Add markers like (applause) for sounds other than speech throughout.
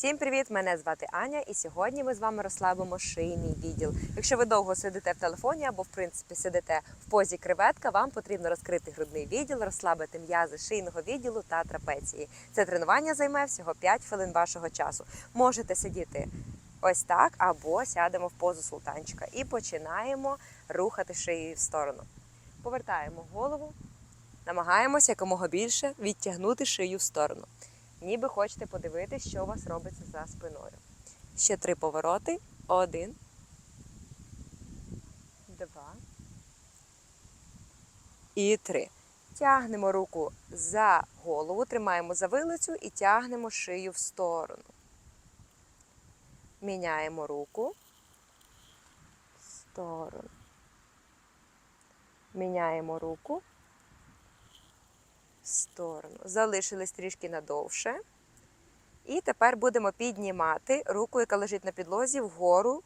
Всім привіт! Мене звати Аня, і сьогодні ми з вами розслабимо шийний відділ. Якщо ви довго сидите в телефоні або в принципі сидите в позі креветка, вам потрібно розкрити грудний відділ, розслабити м'язи шийного відділу та трапеції. Це тренування займе всього 5 хвилин вашого часу. Можете сидіти ось так, або сядемо в позу султанчика і починаємо рухати шиєю в сторону. Повертаємо голову, намагаємося якомога більше відтягнути шию в сторону ніби хочете подивитися, що у вас робиться за спиною. Ще три повороти. Один. Два. І три. Тягнемо руку за голову, тримаємо за вилицю і тягнемо шию в сторону. Міняємо руку. В сторону. Міняємо руку сторону. Залишились трішки надовше. І тепер будемо піднімати руку, яка лежить на підлозі, вгору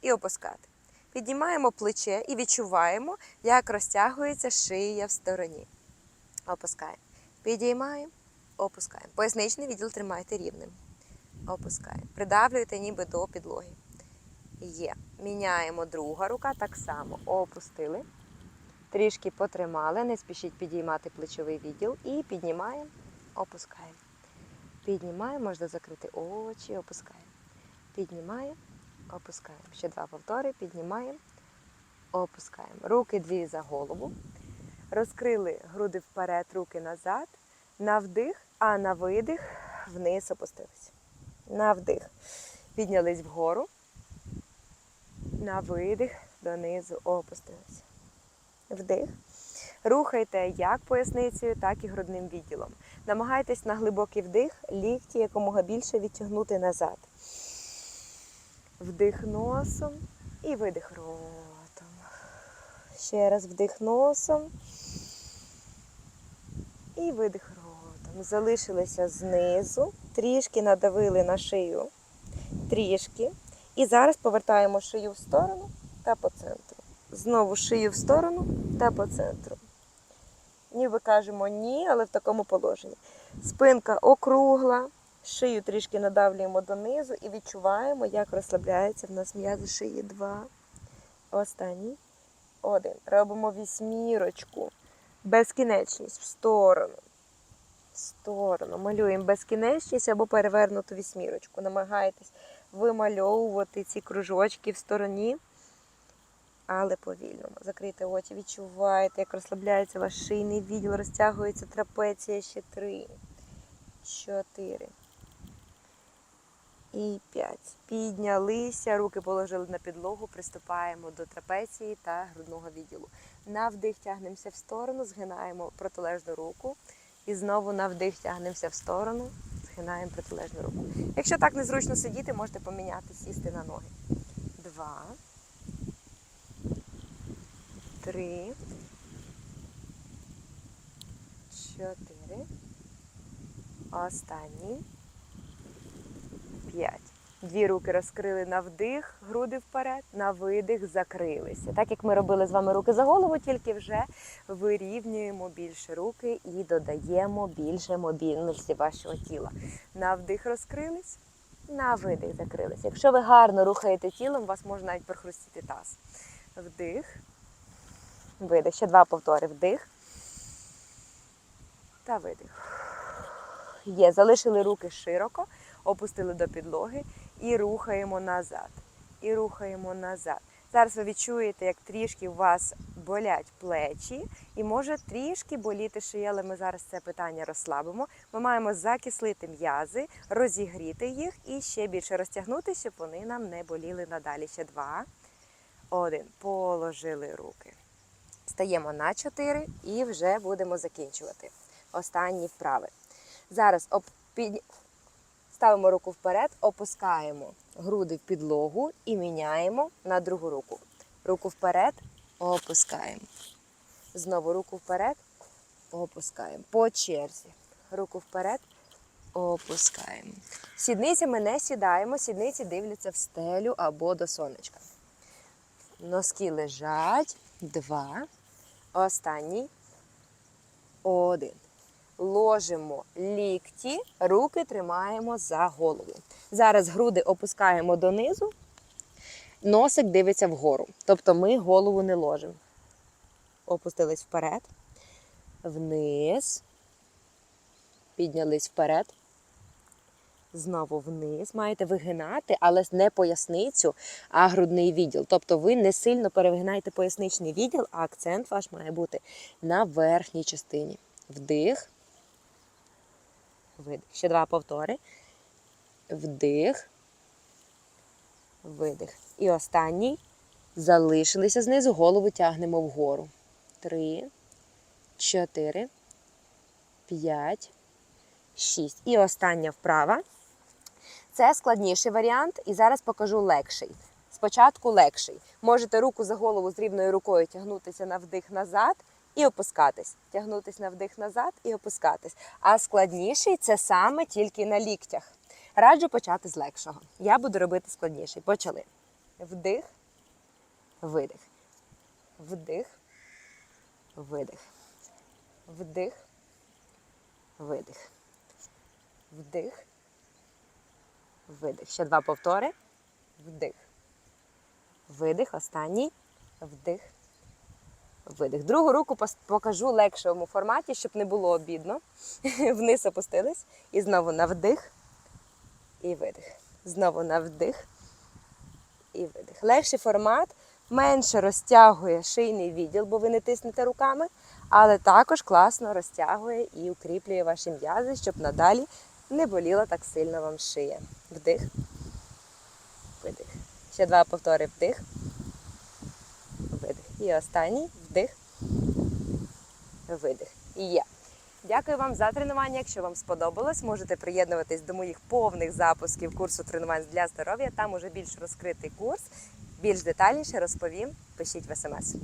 і опускати. Піднімаємо плече і відчуваємо, як розтягується шия в стороні. Опускаємо. Підіймаємо, опускаємо. Поясничний відділ тримайте рівним. Опускаємо. Придавлюєте ніби до підлоги. Є. Міняємо друга рука, так само опустили. Трішки потримали, не спішіть підіймати плечовий відділ і піднімаємо, опускаємо. Піднімаємо, можна закрити очі, опускаємо. Піднімаємо, опускаємо. Ще два повтори, піднімаємо, опускаємо. Руки дві за голову. Розкрили груди вперед, руки назад. На вдих, а на видих вниз опустилися. На вдих. Піднялись вгору. На видих, донизу опустилися вдих. Рухайте як поясницею, так і грудним відділом. Намагайтесь на глибокий вдих, лікті якомога більше відтягнути назад. Вдих носом і видих ротом. Ще раз вдих носом. І видих ротом. Залишилися знизу, трішки надавили на шию, трішки. І зараз повертаємо шию в сторону та по центру. Знову шию в сторону та по центру. Ніби кажемо ні, але в такому положенні. Спинка округла, шию трішки надавлюємо донизу і відчуваємо, як розслабляється в нас м'язи шиї. Два. Останній. Один. Робимо вісьмірочку. Безкінечність в сторону. В сторону. Малюємо безкінечність або перевернуту вісьмірочку. Намагайтесь вимальовувати ці кружочки в стороні але повільно. Закрийте очі, відчувайте, як розслабляється ваш шийний відділ, розтягується трапеція ще три, чотири. І п'ять. Піднялися, руки положили на підлогу, приступаємо до трапеції та грудного відділу. На вдих тягнемося в сторону, згинаємо протилежну руку. І знову на вдих тягнемося в сторону, згинаємо протилежну руку. Якщо так незручно сидіти, можете поміняти, сісти на ноги. Два три, чотири. Останній. П'ять. Дві руки розкрили на вдих, груди вперед, на видих закрилися. Так як ми робили з вами руки за голову, тільки вже вирівнюємо більше руки і додаємо більше мобільності вашого тіла. На вдих розкрились, на видих закрились. Якщо ви гарно рухаєте тілом, вас може навіть прохрустіти таз. Вдих. Видих. Ще два повтори. Вдих. Та видих. Є. Залишили руки широко, опустили до підлоги і рухаємо назад. І рухаємо назад. Зараз ви відчуєте, як трішки у вас болять плечі, і може трішки боліти шия, але ми зараз це питання розслабимо. Ми маємо закислити м'язи, розігріти їх і ще більше розтягнути, щоб вони нам не боліли надалі. Ще два. Один. Положили руки. Стаємо на 4 і вже будемо закінчувати. Останні вправи. Зараз під... ставимо руку вперед, опускаємо груди в підлогу і міняємо на другу руку. Руку вперед, опускаємо. Знову руку вперед, опускаємо. По черзі. Руку вперед, опускаємо. Сідницями не сідаємо, сідниці дивляться в стелю або до сонечка. Носки лежать. Два. Останній. Один. ложимо лікті, руки тримаємо за голову. Зараз груди опускаємо донизу, носик дивиться вгору. Тобто ми голову не ложимо. Опустились вперед, вниз, піднялись вперед. Знову вниз. Маєте вигинати, але не поясницю, а грудний відділ. Тобто ви не сильно перевигинаєте поясничний відділ, а акцент ваш має бути на верхній частині. Вдих. Видих. Ще два повтори. Вдих. Видих. І останній. Залишилися знизу, голову тягнемо вгору. Три, чотири, п'ять, шість. І остання вправа. Це складніший варіант, і зараз покажу легший. Спочатку легший. Можете руку за голову з рівною рукою тягнутися на вдих назад і опускатись. Тягнутися на вдих назад і опускатись. А складніший це саме тільки на ліктях. Раджу почати з легшого. Я буду робити складніший. Почали. Вдих, видих. Вдих, видих. Вдих, видих. Вдих. Видих. Ще два повтори. Вдих. Видих. Останній. Вдих. Видих. Другу руку покажу легшому форматі, щоб не було обідно. (laughs) Вниз опустились. І знову на вдих. І видих. Знову на вдих. І видих. Легший формат менше розтягує шийний відділ, бо ви не тиснете руками, але також класно розтягує і укріплює ваші м'язи, щоб надалі не боліла так сильно вам шия. Вдих. Видих. Ще два повтори вдих. Видих. І останній вдих. Видих. І є. Дякую вам за тренування. Якщо вам сподобалось, можете приєднуватись до моїх повних запусків курсу тренувань для здоров'я. Там уже більш розкритий курс. Більш детальніше розповім. Пишіть в смс.